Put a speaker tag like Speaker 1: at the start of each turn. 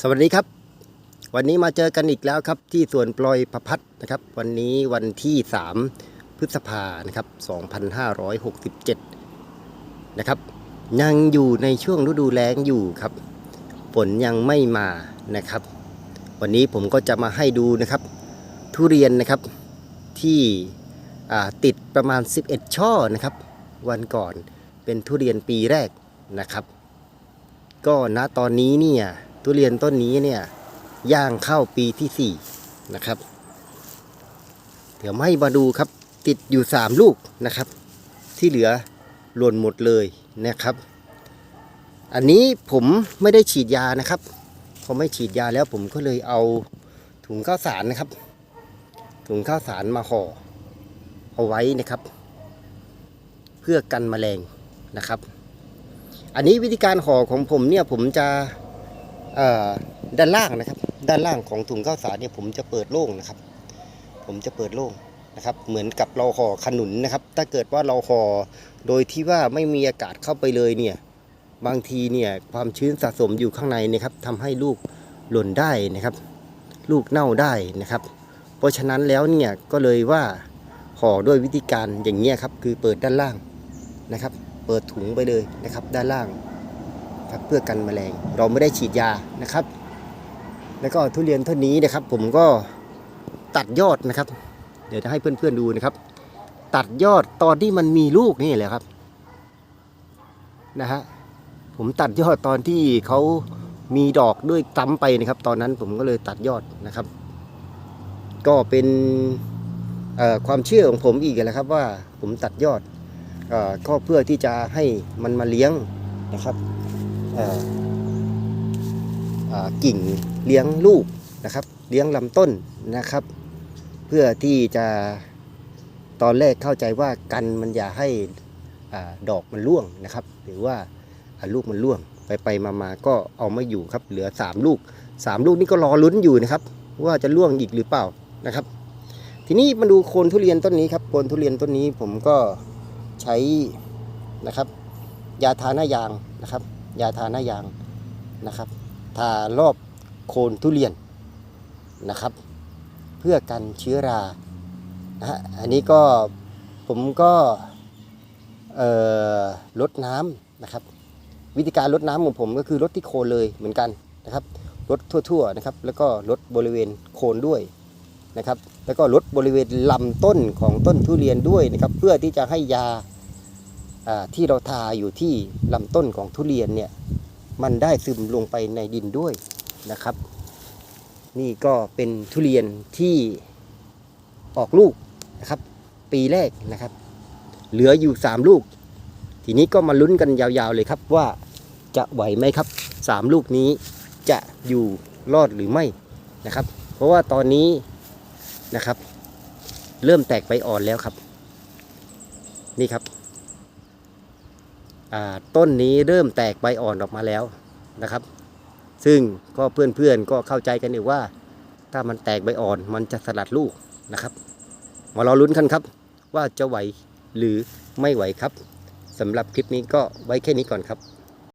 Speaker 1: สวัสดีครับ วันนี้มาเจอกันอีกแล้วครับ ที่สวนปลอยประพัดนะครับ วันนี้วันที่ 3 พฤษภานะครับ 2567 นะครับ ยังอยู่ในช่วงฤดูแล้งอยู่ครับฝนยังไม่มานะครับ วันนี้ผมก็จะมาให้ดูนะครับ ทุเรียนนะครับที่ติดประมาณ 11 ช่อนะครับ วันก่อนเป็นทุเรียนปีแรกนะครับ ก็ณตอนนี้เนี่ย ทุเรียนต้นนี้เนี่ยย่างเข้าปีที่4นะครับ เดี๋ยวให้มาดูครับติดอยู่3ลูกนะครับ ที่เหลือหล่นหมดเลยนะครับ อันนี้ผมไม่ได้ฉีดยานะครับพอไม่ฉีดยาแล้วผมก็เลยเอาถุงข้าวสารนะครับ ถุงข้าวสารมาห่อเอาไว้นะครับ เพื่อกันแมลงนะครับ อันนี้วิธีการห่อของผมเนี่ยผมจะ ด้านล่างนะครับ ด้านล่างของถุงข้าวสารเนี่ยผมจะเปิดโล่งนะครับ ผมจะเปิดโล่งนะครับ เหมือนกับเราห่อขนุนนะครับ ถ้าเกิดว่าเราห่อโดยที่ว่าไม่มีอากาศเข้าไปเลยเนี่ยบางทีเนี่ยความชื้นสะสมอยู่ข้างในนะครับทำให้ลูกหล่นได้นะครับ ลูกเน่าได้นะครับ เพราะฉะนั้นแล้วเนี่ยก็เลยว่าห่อด้วยวิธีการอย่างเงี้ยครับคือเปิดด้านล่างนะครับ เปิดถุงไปเลยนะครับ ด้านล่าง ครับเพื่อกันแมลง เราไม่ได้ฉีดยานะครับ แล้วก็ทุเรียนเท่านี้นะครับ ผมก็ตัดยอดนะครับ เดี๋ยวจะให้เพื่อนๆดูนะครับ ตัดยอดตอนที่มันมีลูกนี่แหละครับนะฮะผมตัดยอดตอนที่เขามีดอกด้วยซ้ำไปนะครับ ตอนนั้นผมก็เลยตัดยอดนะครับ ก็เป็นความเชื่อของผมอีกแหละครับว่าผมตัดยอดอก็เพื่อที่จะให้มันมาเลี้ยงนะครับ กิ่งเลี้ยงลูกนะครับ เลี้ยงลำต้นนะครับ เพื่อที่จะตอนแรกเข้าใจว่ากันมันอย่าให้ดอกมันร่วงนะครับ หรือว่าอ่าลูกมันร่วงไปไปมามาก็เอาไม่อยู่ครับ เหลือ 3 ลูก 3 ลูกนี่ก็รอลุ้นอยู่นะครับ ว่าจะร่วงอีกหรือเปล่านะครับ ทีนี้มาดูโคนทุเรียนต้นนี้ครับโคนทุเรียนต้นนี้ผมก็ใช้นะครับ ยาทาหน้ายางนะครับ ยาทาหน้ายางนะครับทารอบโคนทุเรียนนะครับ เพื่อกันเชื้อรานะฮะอันนี้ก็ผมก็ลดน้ำนะครับ วิธีการลดน้ำของผมก็คือลดที่โคนเลยเหมือนกันนะครับลดทั่วๆนะครับ แล้วก็ลดบริเวณโคนด้วยนะครับ แล้วก็ลดบริเวณลำต้นของต้นทุเรียนด้วยนะครับ เพื่อที่จะให้ยา ที่เราทาอยู่ที่ลำต้นของทุเรียนเนี่ยมันได้ซึมลงไปในดินด้วยนะครับ นี่ก็เป็นทุเรียนที่ออกลูกนะครับ ปีแรกนะครับ เหลืออยู่ 3 ลูก ทีนี้ก็มาลุ้นกันยาวๆเลยครับว่าจะไหวไหมครับ 3 ลูกนี้จะอยู่รอดหรือไม่นะครับ เพราะว่าตอนนี้นะครับ เริ่มแตกใบอ่อนแล้วครับ นี่ครับ ต้นนี้เริ่มแตกใบอ่อนออกมาแล้วนะครับ ซึ่งก็เพื่อนๆก็เข้าใจกันอยู่ว่า ถ้ามันแตกใบอ่อนมันจะสลัดลูกนะครับมารอลุ้นกันครับ ว่าจะไหวหรือไม่ไหวครับสำหรับคลิปนี้ก็ไว้แค่นี้ก่อนครับ